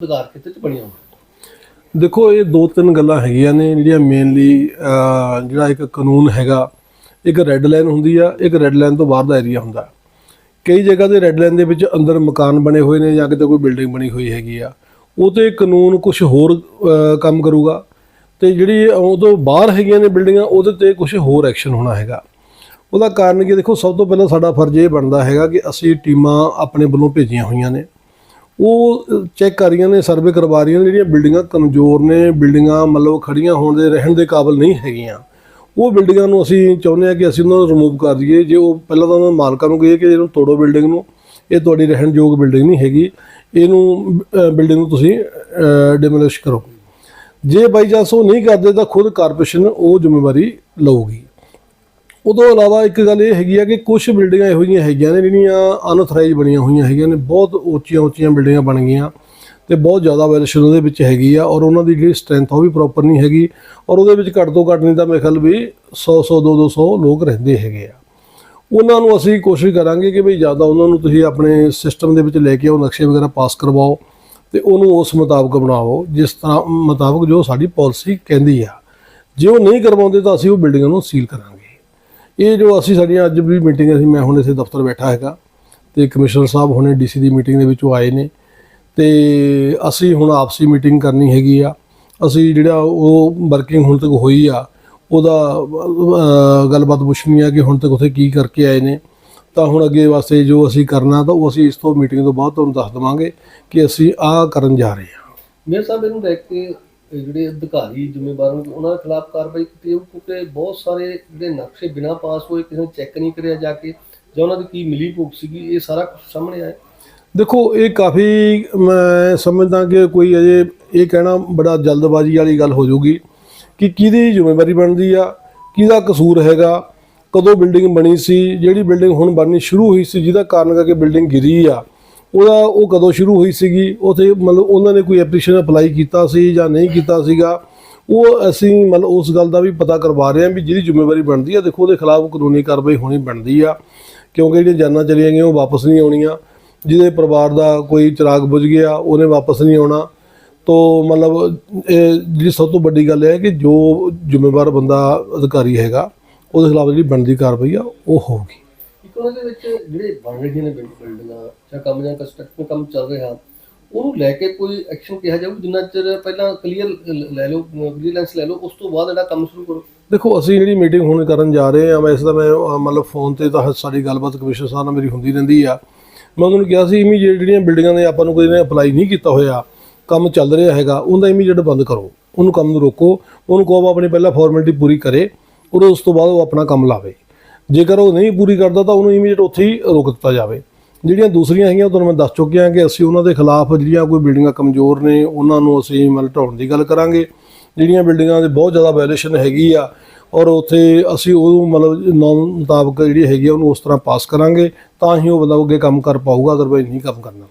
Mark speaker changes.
Speaker 1: ਅਧਿਕਾਰ ਖੇਤਰ ਚ ਬਣੀਆਂ
Speaker 2: ਦੇਖੋ, ਇਹ ਦੋ ਤਿੰਨ ਗੱਲਾਂ ਹੈਗੀਆਂ ਨੇ, ਜਿਹੜੀਆਂ ਮੇਨਲੀ ਜਿਹੜਾ ਇੱਕ ਕਾਨੂੰਨ ਹੈਗਾ, ਇੱਕ ਰੈੱਡ ਲਾਈਨ ਹੁੰਦੀ ਆ, ਇੱਕ ਰੈੱਡ ਲਾਈਨ ਤੋਂ ਬਾਹਰ ਦਾ ਏਰੀਆ ਹੁੰਦਾ। ਕਈ ਜਗ੍ਹਾ ਤੇ ਰੈੱਡ ਲਾਈਨ ਦੇ ਵਿੱਚ ਅੰਦਰ ਮਕਾਨ ਬਣੇ ਹੋਏ ਨੇ ਜਾਂ ਕਿਤੇ ਕੋਈ ਬਿਲਡਿੰਗ ਬਣੀ ਹੋਈ ਹੈਗੀ ਆ। ਉਹ ਤੇ ਕਾਨੂੰਨ ਕੁਝ ਹੋਰ ਕੰਮ ਕਰੂਗਾ। ਤੇ ਜਿਹੜੀ ਉਹ ਤੋਂ ਬਾਹਰ ਹੈਗੀਆਂ ਨੇ ਬਿਲਡਿੰਗਾਂ ਉਹਦੇ ਤੇ ਕੁਝ ਹੋਰ ਐਕਸ਼ਨ ਹੋਣਾ ਹੈਗਾ। ਉਹਦਾ ਕਾਰਨ ਕੀ ਦੇਖੋ, ਸਭ ਤੋਂ ਪਹਿਲਾਂ ਸਾਡਾ ਫਰਜ਼ ਇਹ ਬਣਦਾ ਹੈਗਾ ਕਿ ਅਸੀਂ ਟੀਮਾਂ ਆਪਣੇ ਵੱਲੋਂ ਭੇਜੀਆਂ ਹੋਈਆਂ ਨੇ। ਉਹ ਚੈੱਕ ਕਰ ਰਹੀਆਂ ਨੇ ਸਰਵੇ ਕਰਵਾ ਰਹੀਆਂ ਨੇ, ਜਿਹੜੀਆਂ ਬਿਲਡਿੰਗਾਂ ਕਮਜ਼ੋਰ ਨੇ, ਬਿਲਡਿੰਗਾਂ ਮਤਲਬ ਖੜੀਆਂ ਹੋਣ ਦੇ, ਰਹਿਣ ਦੇ ਕਾਬਿਲ ਨਹੀਂ ਹੈਗੀਆਂ। ਉਹ ਬਿਲਡਿੰਗਾਂ ਨੂੰ ਅਸੀਂ ਚਾਹੁੰਦੇ ਹਾਂ ਕਿ ਅਸੀਂ ਉਹਨਾਂ ਨੂੰ ਰਿਮੂਵ ਕਰ ਦਈਏ। ਜੇ ਉਹ ਪਹਿਲਾਂ ਤਾਂ ਉਹਨਾਂ ਮਾਲਕਾਂ ਨੂੰ ਕਹੀਏ ਕਿ ਇਹਨੂੰ ਤੋੜੋ ਬਿਲਡਿੰਗ ਨੂੰ, ਇਹ ਤੁਹਾਡੀ ਰਹਿਣਯੋਗ ਬਿਲਡਿੰਗ ਨਹੀਂ ਹੈਗੀ। ਇਹਨੂੰ ਬਿਲਡਿੰਗ ਨੂੰ ਤੁਸੀਂ ਡਿਮੋਲਿਸ਼ ਕਰੋ। ਜੇ ਬਾਈ ਚਾਂਸ ਉਹ ਨਹੀਂ ਕਰਦੇ ਤਾਂ ਖੁਦ ਕਾਰਪੋਰੇਸ਼ਨ ਉਹ ਜ਼ਿੰਮੇਵਾਰੀ ਲਊਗੀ। ਉਦੋਂ ਇਲਾਵਾ ਇੱਕ ਗੱਲ ਇਹ ਹੈਗੀ ਆ ਕਿ ਕੁਝ ਬਿਲਡਿੰਗਾਂ ਇਹੋ ਜਿਹੀਆਂ ਹੈਗੀਆਂ ਨੇ ਜਿਹੜੀਆਂ ਅਨਥਰਾਈਜ਼ ਬਣੀਆਂ ਹੋਈਆਂ ਹੈਗੀਆਂ ਨੇ, ਬਹੁਤ ਉੱਚੀਆਂ ਉੱਚੀਆਂ ਬਿਲਡਿੰਗਾਂ ਬਣ ਗਈਆਂ ਤੇ ਬਹੁਤ ਜ਼ਿਆਦਾ ਵੈਲਿਊਸ਼ਨ ਉਹਦੇ ਵਿੱਚ ਹੈਗੀ ਆ ਔਰ ਉਹਨਾਂ ਦੀ ਜਿਹੜੀ ਸਟਰੈਂਥ ਉਹ ਵੀ ਪ੍ਰੋਪਰ ਨਹੀਂ ਹੈਗੀ ਔਰ ਉਹਦੇ ਵਿੱਚ ਘੱਟ ਤੋਂ ਘੱਟ ਨਹੀਂ ਤਾਂ ਮੇਰੇ ਖਿਆਲ ਵੀ 100 100 200 200 ਲੋਕ ਰਹਿੰਦੇ ਹੈਗੇ ਆ। ਉਹਨਾਂ ਨੂੰ ਅਸੀਂ ਕੋਸ਼ਿਸ਼ ਕਰਾਂਗੇ ਕਿ ਵੀ ਜ਼ਿਆਦਾ ਉਹਨਾਂ ਨੂੰ ਤੁਸੀਂ ਆਪਣੇ ਸਿਸਟਮ ਦੇ ਵਿੱਚ ਲੈ ਕੇ ਆਓ, ਨਕਸ਼ੇ ਵਗੈਰਾ ਪਾਸ ਕਰਵਾਓ ਤੇ ਉਹਨੂੰ ਉਸ ਮੁਤਾਬਕ ਬਣਾਓ, ਜਿਸ ਤਰ੍ਹਾਂ ਮੁਤਾਬਕ ਜੋ ਸਾਡੀ ਪਾਲਿਸੀ ਕਹਿੰਦੀ ਆ। ਜੇ ਉਹ ਨਹੀਂ ਕਰਵਾਉਂਦੇ ਤਾਂ ਅਸੀਂ ਉਹ ਬਿਲਡਿੰਗਾਂ ਨੂੰ ਸੀਲ ਕਰਾਂਗੇ। ਇਹ ਜੋ ਅਸੀਂ ਸਾਡੀਆਂ ਅੱਜ ਵੀ ਮੀਟਿੰਗ ਅਸੀਂ ਮੈਂ ਹੁਣ ਇਸੇ ਦਫ਼ਤਰ ਬੈਠਾ ਹੈਗਾ ਤੇ ਕਮਿਸ਼ਨਰ ਸਾਹਿਬ ਹੁਣੇ ਡੀਸੀ ਦੀ ਮੀਟਿੰਗ ਦੇ ਵਿੱਚ ਉਹ ਆਏ ਨੇ ਤੇ ਅਸੀਂ ਹੁਣ ਆਪਸੀ ਮੀਟਿੰਗ ਕਰਨੀ ਹੈਗੀ ਆ। ਅਸੀਂ ਜਿਹੜਾ ਉਹ ਵਰਕਿੰਗ ਹੁਣ ਤੱਕ ਹੋਈ ਆ, ਉਹਦਾ ਗੱਲਬਾਤ ਪੁੱਛਣੀ ਆ ਕਿ ਹੁਣ ਤੱਕ ਉੱਥੇ ਕੀ ਕਰਕੇ ਆਏ ਨੇ। ਤਾਂ ਹੁਣ ਅੱਗੇ ਵਾਸਤੇ ਜੋ ਅਸੀਂ ਕਰਨਾ, ਤਾਂ ਉਹ ਅਸੀਂ ਇਸ ਤੋਂ ਮੀਟਿੰਗ ਤੋਂ ਬਾਅਦ ਤੁਹਾਨੂੰ ਦੱਸ ਦਵਾਂਗੇ ਕਿ ਅਸੀਂ ਆਹ ਕਰਨ ਜਾ ਰਹੇ ਹਾਂ।
Speaker 1: ਮੇਅਰ ਸਾਹਿਬ, ਇਹਨੂੰ ਦੇਖ ਕੇ ਜਿਹੜੇ ਅਧਿਕਾਰੀ, ਜ਼ਿੰਮੇਵਾਰ ਨੇ ਉਹਨਾਂ ਦੇ ਖਿਲਾਫ ਕਾਰਵਾਈ ਕੀਤੀ ਜਾਊ, ਕਿਉਂਕਿ ਬਹੁਤ ਸਾਰੇ ਜਿਹੜੇ ਨਕਸ਼ੇ ਬਿਨਾਂ ਪਾਸ ਹੋਏ, ਕਿਸੇ ਨੇ ਚੈੱਕ ਨਹੀਂ ਕਰਿਆ ਜਾ ਕੇ, ਜਾਂ ਉਹਨਾਂ ਦੀ ਕੀ ਮਿਲੀ ਭੁਗਤ ਸੀਗੀ, ਇਹ ਸਾਰਾ ਕੁਛ ਸਾਹਮਣੇ ਆਇਆ।
Speaker 2: ਦੇਖੋ, ਇਹ ਕਾਫੀ ਮੈਂ ਸਮਝਦਾ ਕਿ ਕੋਈ ਅਜੇ ਇਹ ਕਹਿਣਾ ਬੜਾ ਜਲਦਬਾਜ਼ੀ ਵਾਲੀ ਗੱਲ ਹੋ ਜਾਊਗੀ ਕਿ ਕਿਹਦੀ ਜ਼ਿੰਮੇਵਾਰੀ ਬਣਦੀ ਆ, ਕਿਹਦਾ ਕਸੂਰ ਹੈਗਾ, ਕਦੋਂ ਬਿਲਡਿੰਗ ਬਣੀ ਸੀ, ਜਿਹੜੀ ਬਿਲਡਿੰਗ ਹੁਣ ਬਣਨੀ ਸ਼ੁਰੂ ਹੋਈ ਸੀ, ਜਿਹਦਾ ਕਾਰਨ ਕਰਕੇ ਬਿਲਡਿੰਗ ਗਿਰੀ ਆ। ਉਹਦਾ ਉਹ ਕਦੋਂ ਸ਼ੁਰੂ ਹੋਈ ਸੀਗੀ? ਉਥੇ ਮਤਲਬ ਉਹਨਾਂ ਨੇ ਕੋਈ ਐਪਲੀਕੇਸ਼ਨ ਅਪਲਾਈ ਕੀਤਾ ਸੀ ਜਾਂ ਨਹੀਂ ਕੀਤਾ ਸੀਗਾ? ਉਹ ਅਸੀਂ ਮਤਲਬ ਉਸ ਗੱਲ ਦਾ ਵੀ ਪਤਾ ਕਰਵਾ ਰਹੇ ਹਾਂ ਵੀ ਜਿਹਦੀ ਜ਼ਿੰਮੇਵਾਰੀ ਬਣਦੀ ਆ, ਦੇਖੋ ਉਹਦੇ ਖਿਲਾਫ ਕਾਨੂੰਨੀ ਕਾਰਵਾਈ ਹੋਣੀ ਬਣਦੀ ਆ। ਕਿਉਂਕਿ ਜਿਹੜੀਆਂ ਜਾਨਾਂ ਚਲੀਆਂ ਗਈਆਂ ਉਹ ਵਾਪਸ ਨਹੀਂ ਆਉਣੀਆਂ। ਜਿਹਦੇ ਪਰਿਵਾਰ ਦਾ ਕੋਈ ਚਿਰਾਗ ਬੁਝ ਗਿਆ, ਉਹਨੇ ਵਾਪਸ ਨਹੀਂ ਆਉਣਾ। ਤੋਂ ਮਤਲਬ ਇਹ ਜਿਹੜੀ ਸਭ ਤੋਂ ਵੱਡੀ ਗੱਲ ਇਹ ਹੈ ਕਿ ਜੋ ਜ਼ਿੰਮੇਵਾਰ ਬੰਦਾ ਅਧਿਕਾਰੀ ਹੈਗਾ, ਉਹਦੇ ਖਿਲਾਫ ਜਿਹੜੀ ਬਣਦੀ ਕਾਰਵਾਈ ਆ, ਉਹ ਹੋਊਗੀ।
Speaker 1: ਉਹਨਾਂ ਦੇ ਵਿੱਚ ਜਿਹੜੇ ਬਣ ਰਹੀਆਂ ਨੇ ਬਿਲਡਿੰਗਾਂ ਜਾਂ ਕੰਮ ਜਾਂ ਕੰਸਟਰਕਸ਼ਨ ਕੰਮ ਚੱਲ ਰਿਹਾ, ਉਹਨੂੰ ਲੈ ਕੇ ਕੋਈ ਐਕਸ਼ਨ ਕਿਹਾ ਜਾਊ, ਜਿੰਨਾ ਚਿਰ ਪਹਿਲਾਂ ਕਲੀਅਰ ਲੈ ਲਓ ਕਲੀਅਰੈਂਸ ਲੈ ਲਓ, ਉਸ ਤੋਂ ਬਾਅਦ ਜਿਹੜਾ ਕੰਮ ਸ਼ੁਰੂ ਕਰੋ।
Speaker 2: ਦੇਖੋ, ਅਸੀਂ ਜਿਹੜੀ ਮੀਟਿੰਗ ਹੁਣ ਕਰਨ ਜਾ ਰਹੇ ਹਾਂ ਵੈਸੇ ਤਾਂ ਮੈਂ ਮਤਲਬ ਫੋਨ ਤੇ ਤਾਂ ਸਾਡੀ ਗੱਲਬਾਤ ਕਮਿਸ਼ਨਰ ਸਾਹਿਬ ਨਾਲ ਮੇਰੀ ਹੁੰਦੀ ਰਹਿੰਦੀ ਆ। ਮੈਂ ਉਹਨਾਂ ਨੂੰ ਕਿਹਾ ਸੀ ਇਮੀਡੀਏਟ ਜਿਹੜੀਆਂ ਬਿਲਡਿੰਗਾਂ ਦੇ ਆਪਾਂ ਨੂੰ ਕੋਈ ਨੇ ਅਪਲਾਈ ਨਹੀਂ ਕੀਤਾ ਹੋਇਆ, ਕੰਮ ਚੱਲ ਰਿਹਾ ਹੈਗਾ, ਉਹਦਾ ਇਮੀਡੀਏਟ ਬੰਦ ਕਰੋ, ਉਹਨੂੰ ਕੰਮ ਨੂੰ ਰੋਕੋ, ਉਹਨੂੰ ਕਹੋ ਆਪਣੀ ਪਹਿਲਾਂ ਫਾਰਮੈਲਿਟੀ ਪੂਰੀ ਕਰੇ ਔਰ ਉਸ ਤੋਂ ਬਾਅਦ ਉਹ ਆਪਣਾ ਕੰਮ ਲਾਵੇ। ਜੇਕਰ ਉਹ ਨਹੀਂ ਪੂਰੀ ਕਰਦਾ ਤਾਂ ਉਹਨੂੰ ਇਮੀਡੀਏਟ ਉੱਥੇ ਹੀ ਰੋਕ ਦਿੱਤਾ ਜਾਵੇ। ਜਿਹੜੀਆਂ ਦੂਸਰੀਆਂ ਹੈਗੀਆਂ ਤੁਹਾਨੂੰ ਮੈਂ ਦੱਸ ਚੁੱਕਿਆ ਕਿ ਅਸੀਂ ਉਹਨਾਂ ਦੇ ਖਿਲਾਫ ਜਿਹੜੀਆਂ ਕੋਈ ਬਿਲਡਿੰਗਾਂ ਕਮਜ਼ੋਰ ਨੇ, ਉਹਨਾਂ ਨੂੰ ਅਸੀਂ ਮਤਲਬ ਢਾਉਣ ਦੀ ਗੱਲ ਕਰਾਂਗੇ। ਜਿਹੜੀਆਂ ਬਿਲਡਿੰਗਾਂ ਦੇ ਬਹੁਤ ਜ਼ਿਆਦਾ ਵਾਇਲੇਸ਼ਨ ਹੈਗੀ ਆ ਔਰ ਉੱਥੇ ਅਸੀਂ ਉਹ ਮਤਲਬ ਨੌਮ ਮੁਤਾਬਕ ਜਿਹੜੀ ਹੈਗੀ ਆ ਉਹਨੂੰ ਉਸ ਤਰ੍ਹਾਂ ਪਾਸ ਕਰਾਂਗੇ, ਤਾਂ ਹੀ ਉਹ ਬੰਦਾ ਅੱਗੇ ਕੰਮ ਕਰ ਪਾਊਗਾ ਅਦਰਵਾਈਜ਼ ਨਹੀਂ ਕੰਮ ਕਰਨਾ।